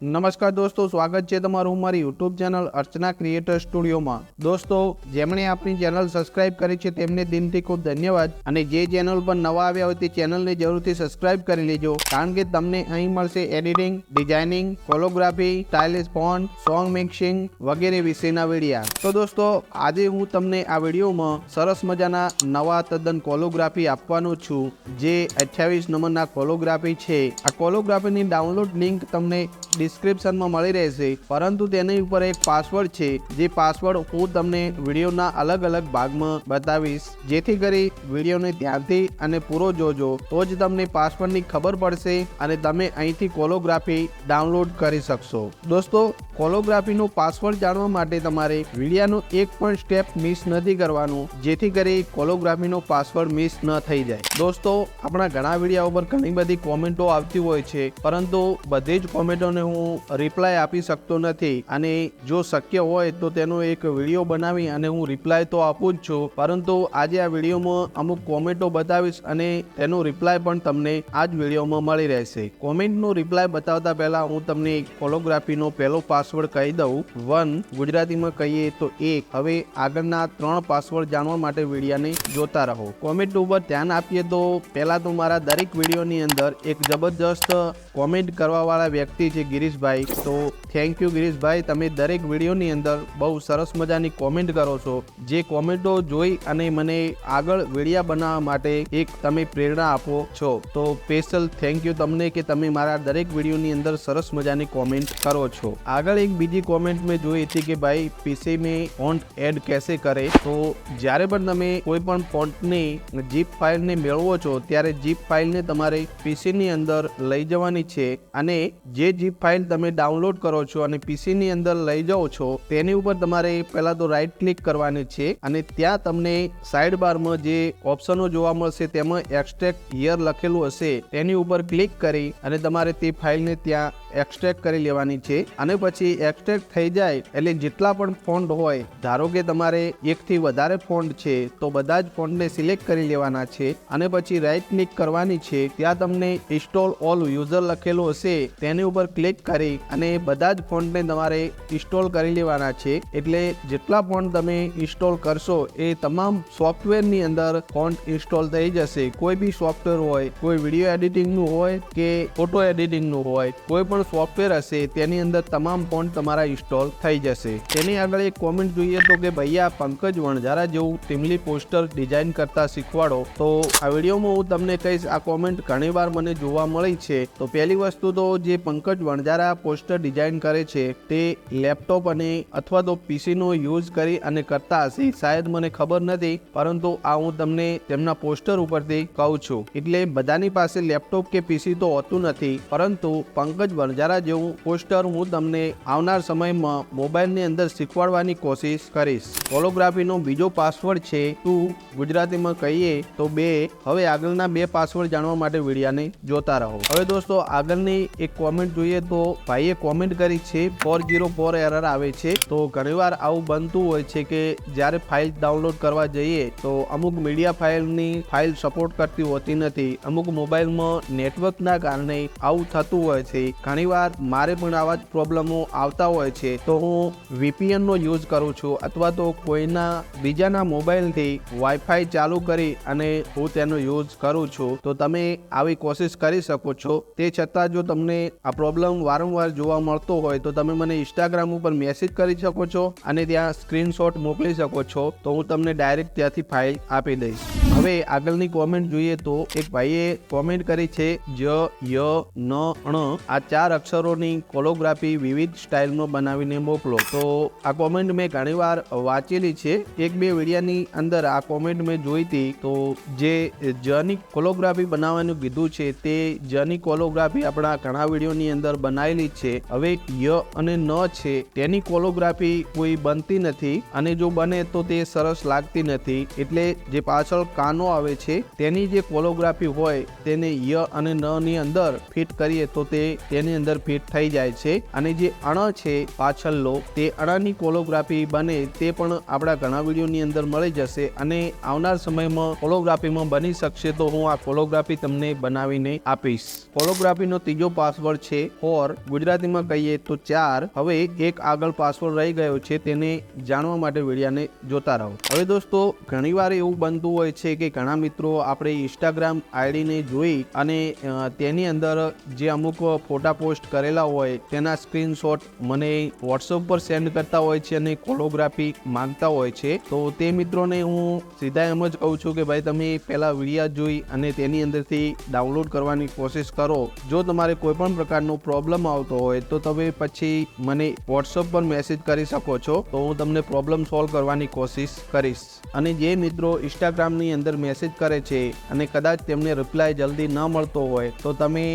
નમસ્કાર દોસ્તો, સ્વાગત છે તમારું મારી યુટ્યુબ ચેનલ અર્ચના ક્રિએટર સ્ટુડિયોમાં દોસ્તો, જેમણે આપણી ચેનલ સબસ્ક્રાઇબ કરી છે તેમને દિનથી ખૂબ ધન્યવાદ. અને જે ચેનલ પર નવા આવ્યા હોય તે ચેનલને જરૂરથી સબસ્ક્રાઇબ કરી લેજો, કારણ કે તમને અહીં મળશે editing designing calligraphy stylish font song mixing વગેરે વિશેના વિડીયા તો દોસ્તો, આજે હું તમને આ વિડીયોમાં સરસ મજાના નવા તદ્દન કોલોગ્રાફી આપવાનો છું, જે અઠ્યાવીસ નંબરના કોલોગ્રાફી છે. આ કોલોગ્રાફીની ડાઉનલોડ લિંક તમને ડિસ્ક્રિપ્શનમાં મળી રહેશે. પરંતુ તેની ઉપર એક પાસવર્ડ છે, જે પાસવર્ડ હું તમને વિડીયોના અલગ અલગ ભાગમાં બતાવીશ. જેથી કરી વિડીયોને ધ્યાનથી અને પૂરો જોજો. તો જ તમને પાસવર્ડની ખબર પડશે અને તમે અહીંથી કોલોગ્રાફી ડાઉનલોડ કરી શકશો. દોસ્તો કોલોગ્રાફીનો પાસવર્ડ જાણવા માટે તમારે વિડીયાનો એક પણ સ્ટેપ મિસ નથી કરવાનું. જેથી કરી કોલોગ્રાફીનો પાસવર્ડ મિસ ન થઈ જાય. દોસ્તો, આપણા ઘણા વિડીયા ઉપર ઘણી બધી કોમેન્ટો આવતી હોય છે. પરંતુ બધી જ કોમેન્ટોને હું રિપ્લાય આપી શકતો નથી. અને જો શક્ય હોય તો તેનો એક વીડિયો બનાવી અને હું રિપ્લાય તો આપું જ છું. પરંતુ આજે આ વિડીયોમાં અમુક કોમેન્ટો બતાવીશ અને તેનો રિપ્લાય પણ તમને આ જ વિડીયોમાં મળી રહેશે. કોમેન્ટનો રિપ્લાય બતાવતા પહેલા હું તમને કોલોગ્રાફીનો પહેલો પાસવર્ડ કહી દઉં. વન ગુજરાતીમાં કહીએ તો એક. હવે આગળના ત્રણ પાસવર્ડ જાણવા માટે વિડીયાને જોતા રહો. કોમેન્ટ ઉપર ધ્યાન આપીએ તો પહેલાં તો મારા દરેક વિડીયોની અંદર એક જબરજસ્ત કોમેન્ટ કરવાવાળા વ્યક્તિ છે ગિરીશભાઈ. તો થેન્ક યુ ગિરીશભાઈ. તમે દરેક વિડીયોની અંદર બહુ સરસ મજાની કોમેન્ટ કરો છો. જે કોમેન્ટો જોઈ અને મને આગળ વિડીયા બનાવવા માટે એક તમે પ્રેરણા આપો છો. તો સ્પેશિયલ થેન્ક યુ તમને કે તમે મારા દરેક વિડીયોની અંદર સરસ મજાની કોમેન્ટ કરો છો. આગળ એક બીજી કોમેન્ટ મેં જોઈ હતી કે ભાઈ પીસી મેં ફોન્ટ એડ કેસે કરે? તો જ્યારે પણ તમે કોઈ પણ ફોન્ટની જીપ ફાઇલને મેળવો છો, ત્યારે જીપ ફાઇલને તમારે પીસીની અંદર લઈ જવાની છે. અને જે જીપ ફાઇલ તમે ડાઉનલોડ કરો છો અને પીસીની અંદર લઈ જાઓ છો, તેની ઉપર તમારે પહેલા તો રાઈટ ક્લિક કરવાની છે અને ત્યાં તમને સાઈડ બારમાં જે ઓપ્શનો જોવા મળશે તેમાં એક્સટ્રેક્ટ યર લખેલું હશે, તેની ઉપર ક્લિક કરી અને તમારે તે ફાઇલને ત્યાં એક્સટ્રેક્ટ કરી લેવાની છે અને પછી એક્સટ્રેક્ટ થઈ જાય એટલે જેટલા પણ ફોન્ટ હોય, ધારો કે તમારે એકથી વધારે ફોન્ટ છે, તો બધા જ ફોન્ટને સિલેક્ટ કરી લેવાના છે અને પછી રાઇટ ક્લિક કરવાની છે, ત્યાં તમને ઇન્સ્ટોલ ઓલ યુઝર લખેલું હશે, તેની ઉપર ક્લિક કરી અને બધા જ ફોન્ટને તમારે ઇન્સ્ટોલ કરી લેવાના છે. એટલે જેટલા ફોન્ટ તમે ઇન્સ્ટોલ કરશો, એ તમામ સોફ્ટવેરની અંદર ફોન્ટ ઇન્સ્ટોલ થઈ જશે. કોઈ બી સોફ્ટવેર હોય, કોઈ વીડિયો એડિટિંગનું હોય કે ફોટો એડિટિંગનું હોય, કોઈ પણ સોફ્ટવેર હશે, તેની અંદર તમામ ફોન તમારા ઇન્સ્ટોલ થઈ જશે. તેની આગળ એક કોમેન્ટ જોઈએ તો કે ભૈયા, પંકજ વણઝારા જેવું ટીમલી પોસ્ટર ડિઝાઇન કરતા શીખવાડો. તો આ વિડીયોમાં હું તમને કહીશ, આ કોમેન્ટ ઘણી વાર મને જોવા મળી છે. તો પહેલી વસ્તુ તો જે પંકજ વણઝારા પોસ્ટર ડિઝાઇન કરે છે, તે લેપટોપ અને અથવા તો પીસીનો યુઝ કરી અને કરતા હશે. શાયદ મને ખબર નથી, પરંતુ આ હું તમને તેમના પોસ્ટર ઉપરથી કહું છું. એટલે બધાની પાસે લેપટોપ કે પીસી તો હોતું નથી, પરંતુ પંકજ વણઝારા જેવું પોસ્ટર હું તમને આવનાર સમયમાં મોબાઈલની અંદર શીખવાડવાની કોશિશ કરીશ. હોલોગ્રાફીનો બીજો પાસવર્ડ છે ટુ ગુજરાતીમાં કહીએ તો બે. હવે આગળના બે પાસવર્ડ જાણવા માટે વિડીયાને જોતા રહો. હવે દોસ્તો, આગળની એક કોમેન્ટ જોઈએ તો ભાઈએ કોમેન્ટ કરી છે ફોર જીરો ફોર એરર આવે છે. તો ઘણીવાર આવું બનતું હોય છે કે જ્યારે ફાઇલ ડાઉનલોડ કરવા જઈએ તો અમુક મીડિયા ફાઇલની ફાઇલ સપોર્ટ કરતી હોતી નથી. અમુક મોબાઈલમાં નેટવર્કના કારણે આવું થતું હોય છે. ઘણીવાર મારે પણ આવા જ પ્રોબ્લેમો આવતા હોય છે, તો હું વીપીએનનો યુઝ કરું છું અથવા તો કોઈના બીજાના મોબાઈલથી વાઈફાઈ ચાલુ કરી અને હું તેનો યુઝ કરું છું. તો તમે આવી કોશિશ કરી શકો છો. તે છતાં જો તમને આ પ્રોબ્લેમ વારંવાર જોવા મળતો હોય, તો તમે મને ઇન્સ્ટાગ્રામ ઉપર મેસેજ કરી શકો છો અને ત્યાં સ્ક્રીનશોટ મોકલી શકો છો. તો હું તમને ડાયરેક્ટ ત્યાંથી ફાઇલ આપી દઈશ. હવે આગળની કોમેન્ટ જોઈએ તો એક ભાઈએ કોમેન્ટ કરી છે, જ, ય, ન, ણ. આ ચાર અક્ષરોની કોલોગ્રાફી વિવિધ સ્ટાઇલમાં બનાવીને મોકલો. તો આ કોમેન્ટ મેં ઘણીવાર વાંચેલી છે. એક બે વિડીયાની અંદર આ કોમેન્ટ મેં જોઈ હતી. તો જે જની કોલોગ્રાફી બનાવવાનું કીધું છે તે જની કોલોગ્રાફી આપણા ઘણા વિડીયોની અંદર બનાવેલી છે. હવે ય અને ન છે તેની કોલોગ્રાફી કોઈ બનતી નથી અને જો બને તો તે સરસ લાગતી નથી. એટલે જે પાછળ કાનો આવે છે તેની જે કોલોગ્રાફી હોય તેને ય અને ન ની અંદર ફિટ કરીએ તો તે તેની અંદર ફિટ થઈ જાય છે અને જે અણ છે પાછળનો, તે અણની કોલોગ્રાફી બને તે પણ આપણા ઘણા વિડીયોની અંદર મળી જશે અને આવનાર સમયમાં કોલોગ્રાફીમાં બની શકશે તો હું આ કોલોગ્રાફી તમને બનાવીને આપીશ. કોલોગ્રાફીનો ત્રીજો પાસવર્ડ છે ફોર. ગુજરાતીમાં કહીએ તો ચાર. હવે એક આગળ પાસવર્ડ રહી ગયો છે તેને જાણવા માટે વિડીયાને જોતા રહો. હવે દોસ્તો, ઘણીવાર એવું બનતું હોય છે કે ઘણા મિત્રો આપણે ઇન્સ્ટાગ્રામ આઈડીને જોઈ અને તેની અંદર જે અમુક ફોટા પોસ્ટ કરેલા હોય, તેના સ્ક્રીનશોટ મને વોટ્સઅપ પર સેન્ડ કરતા હોય છે અને કોલોગ્રાફી માંગતા હોય છે. તો તે મિત્રોને હું સીધા એમ જ કહું છું કે ભાઈ તમે પહેલાં વિડીયા જોઈ અને તેની અંદરથી ડાઉનલોડ કરવાની કોશિશ કરો. જો તમારે કોઈ પણ પ્રકારનો પ્રોબ્લેમ આવતો હોય, તો તમે પછી મને વોટ્સઅપ પર મેસેજ કરી શકો છો. તો હું તમને પ્રોબ્લેમ સોલ્વ કરવાની કોશિશ કરીશ. અને જે મિત્રો ઇન્સ્ટાગ્રામની અંદર મેસેજ કરે છે અને કદાચ તેમને રિપ્લાય જલ્દી ન મળતો હોય, તો તમે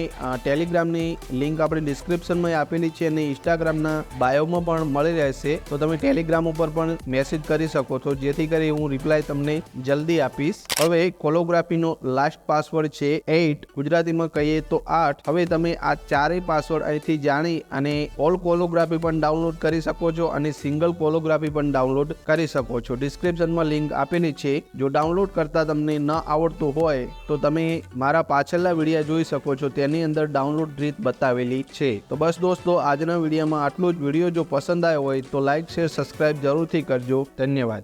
ટેલિગ્રામની લિંક આપણે ડિસ્ક્રિપ્શનમાં આપેલી છે અને ઇન્સ્ટાગ્રામના બાયોમાં પણ મળી રહેશે. તો તમે ટેલિગ્રામ ઉપર પણ મેસેજ કરી શકો છો, જેથી કરી હું રિપ્લાય તમને જલ્દી આપીશ. હવે કોલોગ્રાફીનો લાસ્ટ પાસવર્ડ છે એઇટ ગુજરાતીમાં કહીએ તો આઠ. હવે તમે આ ચારેય પાસવર્ડ અહીંથી જાણી અને ઓલ કોલોગ્રાફી પણ ડાઉનલોડ કરી શકો છો અને સિંગલ કોલોગ્રાફી પણ ડાઉનલોડ કરી શકો છો. ડિસ્ક્રિપ્શનમાં લિંક આપેલી છે. જો ડાઉનલોડ કરતા તમને ન આવડતું હોય, તો તમે મારા પાછળના વીડિયો જોઈ શકો છો. તેની અંદર ડાઉનલોડ રીત બતાવેલી છે. તો બસ દોસ્તો, આજના વિડીયોમાં આટલું જ. વીડિયો જો પસંદ આવ્યો હોય તો લાઈક, શેર, સબસ્ક્રાઇબ જરૂરથી કરજો. ધન્યવાદ.